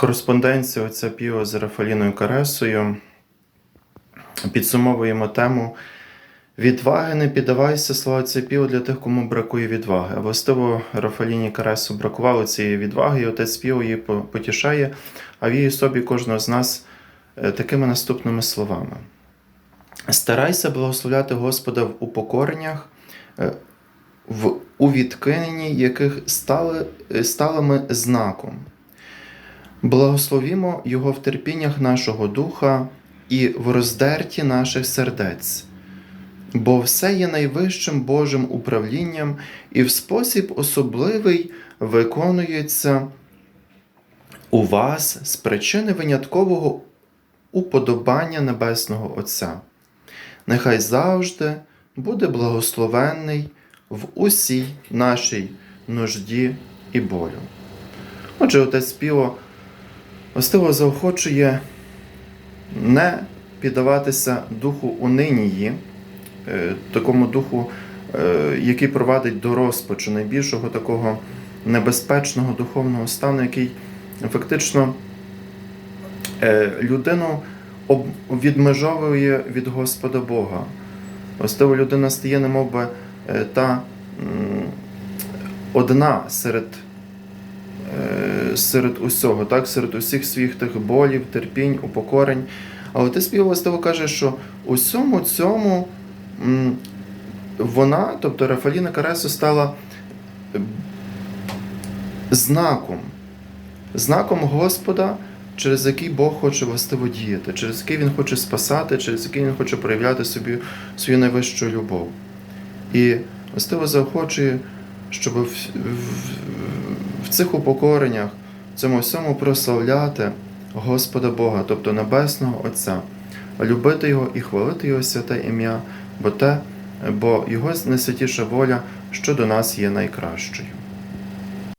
кореспонденції отця Піо з Рафаліною Каресою підсумовуємо тему Відваги не піддавайся, слова отця Піо для тих, кому бракує відваги. А властиво Рафаліні Каресу бракувало цієї відваги, і отець Піо її потішає, а в її собі кожного з нас е, такими наступними словами. Старайся благословляти Господа в упокореннях, е, в у яких стали, е, сталими знаком. Благословімо Його в терпіннях нашого духа і в роздерті наших сердець, бо все є найвищим Божим управлінням і в спосіб особливий виконується у вас з причини виняткового уподобання Небесного Отця. Нехай завжди буде благословенний в усій нашій нужді і болю. Отже, отець Піо Остиво заохочує не піддаватися духу унинії, е, такому духу, е, який провадить до розпачу найбільшого такого небезпечного духовного стану, який фактично е, людину відмежовує від Господа Бога. Остиво людина стає, немов би, е, та одна серед серед усього, так, серед усіх своїх тих болів, терпінь, упокорень. Але ти співвластиво каже, що усьому цьому вона, тобто Рафаліна Каресо, стала е, знаком, знаком Господа, через який Бог хоче властиво діяти, через який Він хоче спасати, через який Він хоче проявляти собі свою найвищу любов. І властиво заохочує, щоб цих упокореннях, в цьому всьому прославляти Господа Бога, тобто Небесного Отця, любити Його і хвалити Його святе ім'я, бо те, бо Його найсвятіша воля, що до нас є найкращою.